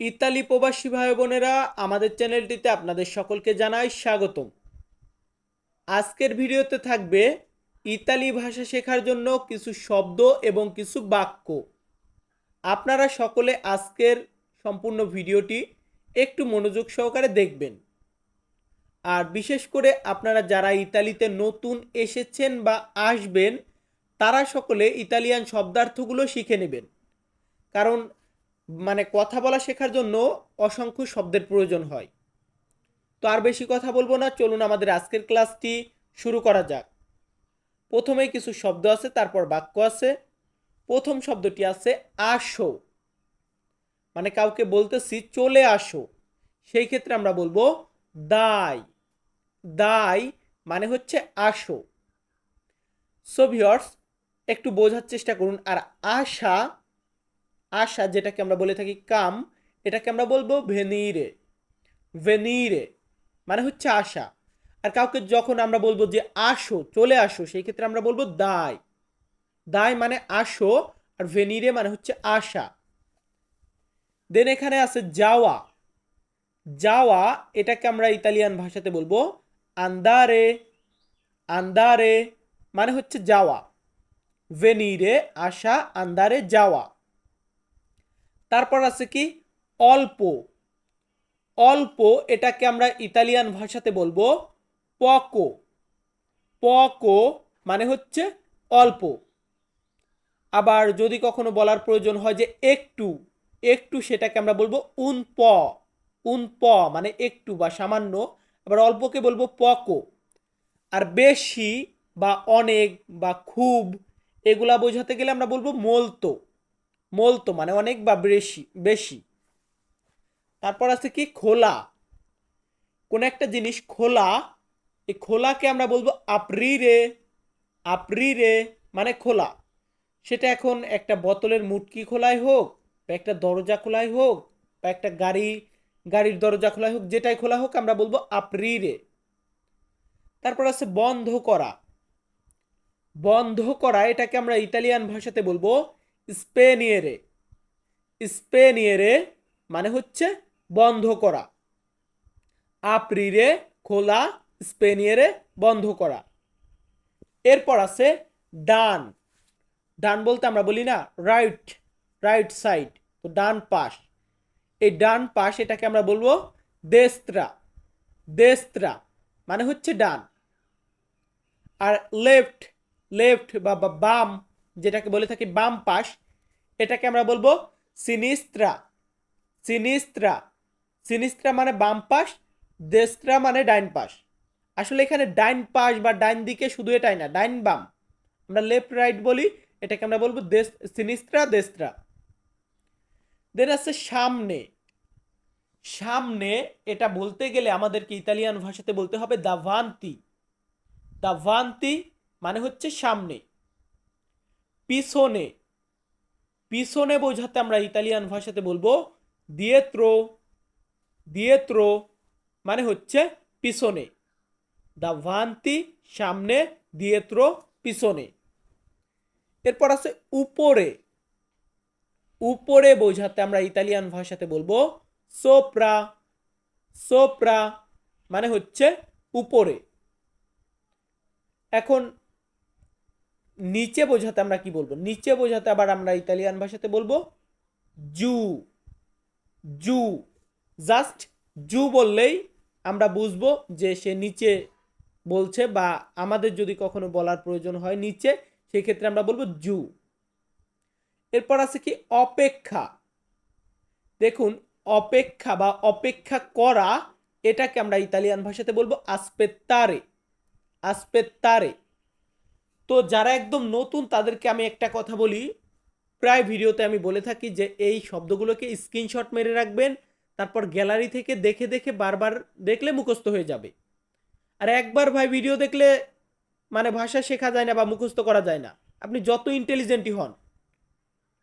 Italy প্রবাসী ভাই বোনেরা, আমাদের চ্যানেলটিতে আপনাদের সকলকে জানাই স্বাগতম। আজকের ভিডিওতে থাকবে ইতালি ভাষা শেখার জন্য কিছু শব্দ এবং কিছু বাক্য। আপনারা সকলে আজকের সম্পূর্ণ ভিডিওটি একটু মনোযোগ সহকারে দেখবেন। আর বিশেষ করে আপনারা যারা ইতালিতে নতুন এসেছেন বা আসবেন, তারা সকলে ইতালিয়ান শব্দার্থগুলো শিখে নেবেন। কারণ মানে কথা বলা শেখার জন্য অসংখ্য শব্দের প্রয়োজন হয়। তো আর বেশি কথা বলব না, চলুন আমাদের আজকের ক্লাসটি শুরু করা যাক। প্রথমেই কিছু শব্দ আছে, তারপর বাক্য আছে। প্রথম শব্দটি আছে, আসো। মানে কাউকে বলতেছি, চলে আসো। সেই ক্ষেত্রে আমরা বলব দায় দায় মানে হচ্ছে, আসো। সো ভিওর্স একটু বোঝার চেষ্টা করুন, আর আশা আশা যেটাকে আমরা বলে থাকি কাম, এটাকে আমরা বলব ভেনিরে। ভেনিরে মানে হচ্ছে আশা। আর কাউকে যখন আমরা বলব যে আসো, চলে আসো, সেই ক্ষেত্রে আমরা বলব দায়। দায় মানে আসো, আর ভেনিরে মানে হচ্ছে আশা। দেন এখানে আছে যাওয়া। যাওয়া এটাকে আমরা ইতালিয়ান ভাষাতে বলব আন্দারে। আন্দারে মানে হচ্ছে যাওয়া। ভেনিরে, আশা, আন্দারে, যাওয়া। তারপর আছে কি? অল্প। অল্প এটাকে আমরা ইতালিয়ান ভাষাতে বলব পকো পকো মানে হচ্ছে অল্প। আবার যদি কখনো বলার প্রয়োজন হয় যে একটু একটু সেটাকে আমরা বলব উন প উন প মানে একটু বা সামান্য। আবার অল্পকে বলব পকো আর বেশি বা অনেক বা খুব, এগুলা বোঝাতে গেলে আমরা বলব মলতো মলতো মানে অনেক বা বেশি বেশি। তারপর আছে কি? খোলা। কোন একটা জিনিস খোলা, এই খোলাকে আমরা বলব আপ্রিরে। আপ্রিরে মানে খোলা। সেটা এখন একটা বোতলের মুটকি খোলাই হোক, বা একটা দরজা খোলাই হোক, বা একটা গাড়ি, গাড়ির দরজা খোলাই হোক, যেটাই খোলা হোক, আমরা বলব আপরি রে তারপর আছে বন্ধ করা। বন্ধ করা, এটাকে আমরা ইতালিয়ান ভাষাতে বলব স্পেনিয়েরে স্পেনিয়েরে মানে হচ্ছে বন্ধ করা। আপ্রিরে খোলা, স্পেনিয়েরে বন্ধ করা। এরপর আছে ডান। ডান বলতে আমরা বলি না রাইট রাইট সাইড তো ডান পাশ। এই ডান পাশ এটাকে আমরা বলব দেস্ত্রা। দেস্ত্রা মানে হচ্ছে ডান। আর লেফট লেফট বা বা বাম যেটাকে বলে থাকি বাম পাশ, এটাকে আমরা বলব সিনিস্ত্রা। সিনিস্ত্রা। সিনিস্ত্রা মানে বাম পাশ, দেস্ত্রা মানে ডাইন পাশ। আসলে এখানে ডাইন পাশ বা ডাইন দিকে শুধু এটাই না, ডাইন বাম। আমরা লেফট রাইট বলি, এটাকে আমরা বলব সিনিস্ত্রা, দেস্ত্রা। দেন আছে সামনে। সামনে এটা বলতে গেলে আমাদেরকে ইতালিয়ান ভাষাতে বলতে হবে দাভান্তি। দাভান্তি মানে হচ্ছে সামনে। পিছনে পিছনে বোঝাতে আমরা ইতালিয়ান ভাষাতে বলব দিয়েত্রো দিয়েত্রো মানে হচ্ছে পিছনে। দাভান্তি, সামনে দিয়েত্রো পিছনে। এরপর আছে উপরে। উপরে বোঝাতে আমরা ইতালিয়ান ভাষাতে বলব সোপ্রা সোপ্রা মানে হচ্ছে উপরে। এখন নিচে বোঝাতে আমরা কি বলব? নিচে বোঝাতে আবার আমরা ইতালিয়ান ভাষাতে বলব, জু। জু। জাস্ট জু বললেই আমরা বুঝব যে সে নিচে বলছে বা আমাদের যদি কখনো বলার প্রয়োজন হয় নিচে সেই ক্ষেত্রে আমরা বলব জু। এরপর আছে কি? অপেক্ষা। দেখুন, অপেক্ষা বা অপেক্ষা করা এটাকে আমরা ইতালিয়ান ভাষাতে বলব আসপেত্তারে। আসপেত্তারে। তো যারা একদম নতুন, তাদেরকে আমি একটা কথা বলি। প্রায় ভিডিওতে আমি বলে থাকি যে, এই শব্দগুলোকে স্ক্রিনশট মেরে রাখবেন, তারপর গ্যালারি থেকে দেখে দেখে বারবার দেখলে মুখস্থ হয়ে যাবে। আর একবার ভাই ভিডিও দেখলে মানে ভাষা শেখা যায় না বা মুখস্থ করা যায় না। আপনি যত ইন্টেলিজেন্টই হন।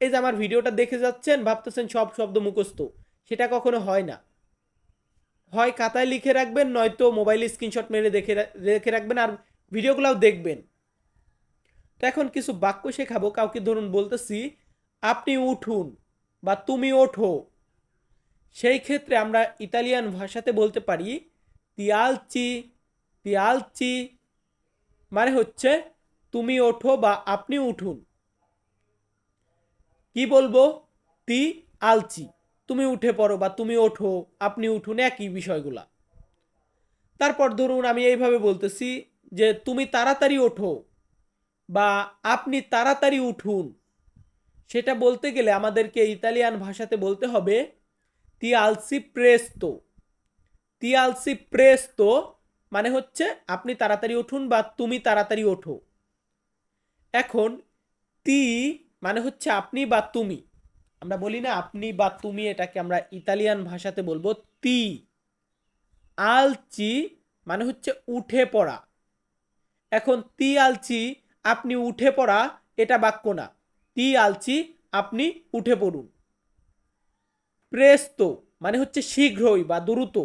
এই যে আমার ভিডিওটা দেখে যাচ্ছেন, ভাবতেছেন সব শব্দ মুখস্থ। সেটা কখনো হয় না। হয় খাতায় লিখে রাখবেন, নয়তো মোবাইলে স্ক্রিনশট মেরে দেখে রেখে রাখবেন আর ভিডিওগুলোও দেখবেন। তো এখন কিছু বাক্য শেখাবো, কাউকে ধরুন বলতেছি, আপনি উঠুন বা তুমি ওঠো। সেই ক্ষেত্রে আমরা ইতালিয়ান ভাষাতে বলতে পারি তিয়ালচি তিয়ালচি মানে হচ্ছে, তুমি ওঠো বা আপনি উঠুন। কি বলব? তি আলচি, তুমি উঠে পড়ো বা তুমি ওঠো, আপনি উঠুন। একই বিষয়গুলা। তারপর ধরুন আমি এইভাবে বলতেছি যে, তুমি তাড়াতাড়ি ওঠো। বা আপনি তাড়াতাড়ি উঠুন, সেটা বলতে গেলে আমাদেরকে ইতালিয়ান ভাষাতে বলতে হবে, তি আলসি প্রেস্তো। তি আলসি প্রেস্তো মানে হচ্ছে আপনি তাড়াতাড়ি উঠুন বা তুমি তাড়াতাড়ি ওঠো। এখন তি মানে হচ্ছে আপনি বা তুমি। আমরা বলি না আপনি বা তুমি এটাকে আমরা ইতালিয়ান ভাষাতে বলব তি। আলচি মানে হচ্ছে উঠে পড়া। এখন তি আলচি আপনি উঠে পড়া, এটা বাক্য না। তি আলচি, আপনি উঠে পড়ুন। প্রেস্ত মানে হচ্ছে শীঘ্রই বা দ্রুত।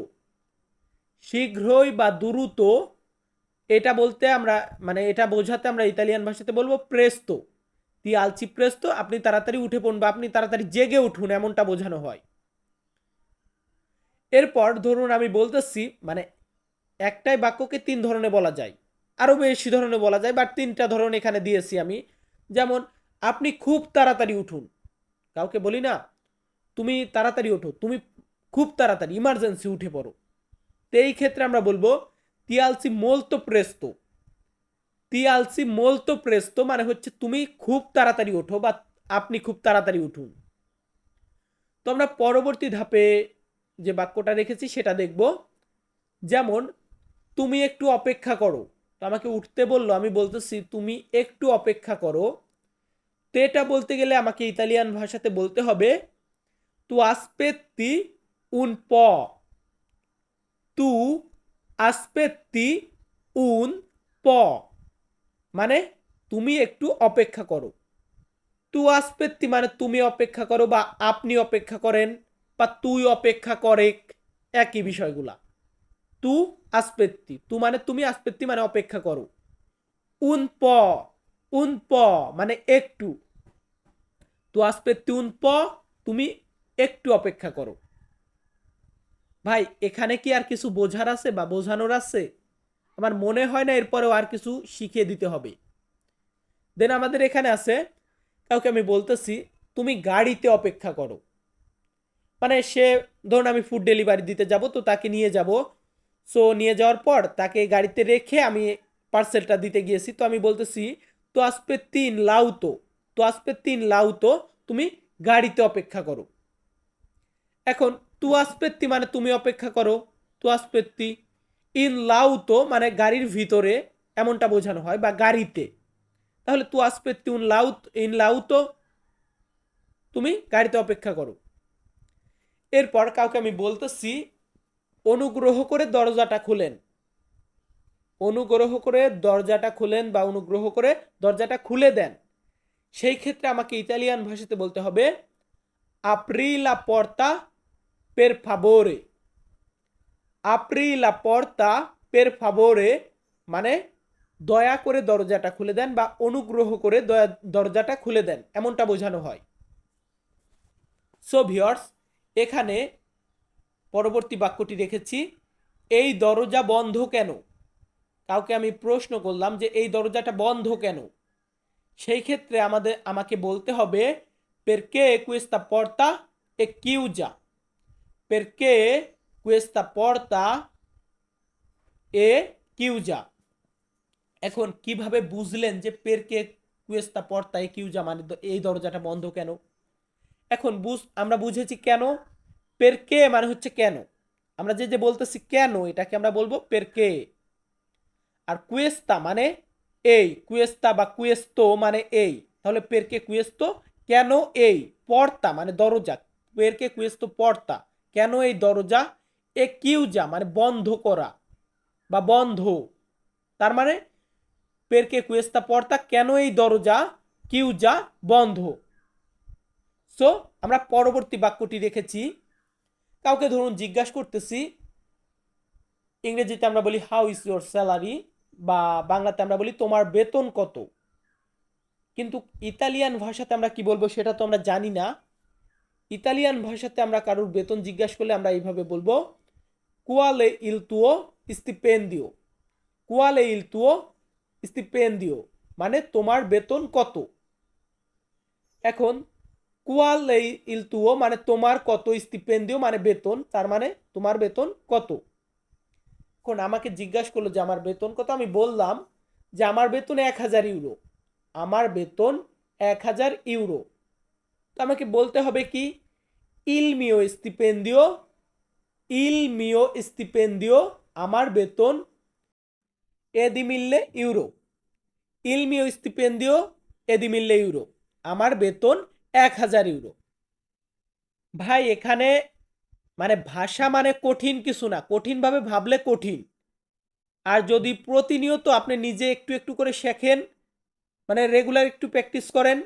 শীঘ্রই বা দ্রুত, এটা বলতে আমরা মানে এটা বোঝাতে আমরা ইতালিয়ান ভাষাতে বলব প্রেস্তো। তি আলচি প্রেস্তো, আপনি তাড়াতাড়ি উঠে পড়ুন বা আপনি তাড়াতাড়ি জেগে উঠুন, এমনটা বোঝানো হয়। এরপর ধরুন আমি বলতেছি মানে একটাই বাক্যকে তিন ধরনের বলা যায়। আরও বেশি ধরনের বলা যায় বাট তিনটা ধরন এখানে দিয়েছি আমি। যেমন, আপনি খুব তাড়াতাড়ি উঠুন। কাউকে বলি না, তুমি তাড়াতাড়ি ওঠো, তুমি খুব তাড়াতাড়ি ইমার্জেন্সি উঠে পড়ো। তো এই ক্ষেত্রে আমরা বলব, তিয়ালসি মোলতো প্রেস্তো। তিয়ালসি মোলতো প্রেস্তো মানে হচ্ছে তুমি খুব তাড়াতাড়ি ওঠো, বা আপনি খুব তাড়াতাড়ি উঠুন। তো আমরা পরবর্তী ধাপে যে বাক্যটা রেখেছি, সেটা দেখব। যেমন, তুমি একটু অপেক্ষা করো। তো আমাকে উঠতে বলল, আমি বলতেছি, তুমি একটু অপেক্ষা করো। তো এটা বলতে গেলে আমাকে ইতালিয়ান ভাষাতে বলতে হবে, তু আসপেত্তি উন প। তু আসপেত্তি উন প। মানে তুমি একটু অপেক্ষা করো। তু আসপেত্তি মানে তুমি অপেক্ষা করো বা আপনি অপেক্ষা করেন বা তুই অপেক্ষা করে একই বিষয়গুলা। তু আসপেত্তি। তু মানে তুমি আসপেত্তি মানে অপেক্ষা করো। উন প উন প মানে একটু। তু আসপেত্তি, উন প তুমি একটু অপেক্ষা করো। ভাই, এখানে কি আর কিছু বোঝার আছে বা বোঝানোর আছে? আমার মনে হয় না এরপরেও আর কিছু শিখিয়ে দিতে হবে। দেন আমাদের এখানে আছে, কাউকে আমি বলতেছি, তুমি গাড়িতে অপেক্ষা করো। মানে সে, ধরুন আমি ফুড ডেলিভারি দিতে যাব, তো তাকে নিয়ে যাব। সো নিয়ে যাওয়ার পর তাকে গাড়িতে রেখে আমি পার্সেলটা দিতে গিয়েছি। তো আমি বলতেছি, তো আসবে তিন লাউ তো তো আসবে তিন লাউ তো তুমি গাড়িতে অপেক্ষা করো। এখন, তু আসপেত্তি মানে তুমি অপেক্ষা করো, তু আসপেত্তি ইন লাউ তো মানে গাড়ির ভিতরে এমনটা বোঝানো হয় বা গাড়িতে। তাহলে তু আসপেত্তি উন লাউত ইন লাউ তো তুমি গাড়িতে অপেক্ষা করো। এরপর কাউকে আমি বলতেছি অনুগ্রহ করে দরজাটা খুলেন। অনুগ্রহ করে দরজাটা খুলেন বা অনুগ্রহ করে দরজাটা খুলে দেন। সেই ক্ষেত্রে আমাকে ইতালিয়ান ভাষাতে বলতে হবে porta per favore apri la porta per favore মানে দয়া করে দরজাটা খুলে দেন বা অনুগ্রহ করে দয়া, দরজাটা খুলে দেন, এমনটা বোঝানো হয়। সো ভিওর্স এখানে পরবর্তী বাক্যটি রেখেছি, এই দরজা বন্ধ কেন? কাউকে আমি প্রশ্ন করলাম যে, এই দরজাটা বন্ধ কেন? সেই ক্ষেত্রে আমাদের, আমাকে বলতে হবে পের কে questa porta è chiusa? Perché questa porta è chiusa? এখন কীভাবে বুঝলেন যে পেরকে কুয়েস্তা পর্তা এ কিউজা মানে এই দরজাটা বন্ধ কেন? এখন বুঝ, আমরা বুঝেছি কেন? পেরকে মানে হচ্ছে কেন? আমরা যে যে বলতেছি কেন, এটাকে আমরা বলব পেরকে আর কুয়েস্তা মানে এই, কুয়েস্তা বা কুয়েস্তো মানে এই। তাহলে পেরকে কুয়েস্তো, কেন এই? পর্তা মানে দরজা। পেরকে কুয়েস্তো, পর্তা। কেন এই দরজা? এ কিউজা মানে বন্ধ করা বা বন্ধ। তার মানে পেরকে কুয়েস্তা, পর্তা, কেন এই দরজা? কিউজা, বন্ধ। সো আমরা পরবর্তী বাক্যটি রেখেছি কাউকে ধরুন জিজ্ঞাসা করতেছি, ইংরেজিতে আমরা বলি হাউ ইজ ইউর স্যালারি বা বাংলাতে আমরা বলি, তোমার বেতন কত? কিন্তু ইতালিয়ান ভাষাতে আমরা কি বলব সেটা তো আমরা জানি না। ইতালিয়ান ভাষাতে আমরা কারোর বেতন জিজ্ঞাসা করলে আমরা এইভাবে বলব কুয়ালে ইল তুও স্টিপেন্দিও কুয়ালে ইল তুও স্টিপেন্দিও মানে তোমার বেতন কত? এখন কুয়ালে ইল তুও মানে তোমার কত? স্টিপেন্দিও মানে বেতন, তার মানে তোমার বেতন কত? এখন আমাকে জিজ্ঞাসা করল যে আমার বেতন কত? আমি বললাম যে আমার বেতন এক হাজার ইউরো। আমার বেতন এক হাজার ইউরো। তো আমাকে বলতে হবে কি? ইল মিও স্টিপেন্দিও, ইল মিও স্টিপেন্দিও আমার বেতন এদি মিললে ইউরো। ইল মিও স্টিপেন্দিও, এদি মিললে ইউরো। আমার বেতন এক হাজার ইউরো। ভাই, এখানে মানে ভাষা মানে কঠিন কিছু না, কঠিনভাবে ভাবলে কঠিন। আর যদি প্রতিনিয়ত আপনি নিজে একটু একটু করে শেখেন মানে রেগুলার একটু প্র্যাকটিস করেন,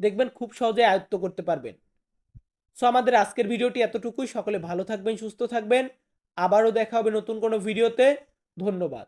দেখবেন খুব সহজে আয়ত্ত করতে পারবেন। সো আমাদের আজকের ভিডিওটি এতটুকুই। সকলে ভালো থাকবেন, সুস্থ থাকবেন। আবারও দেখা হবে নতুন কোনো ভিডিওতে। ধন্যবাদ।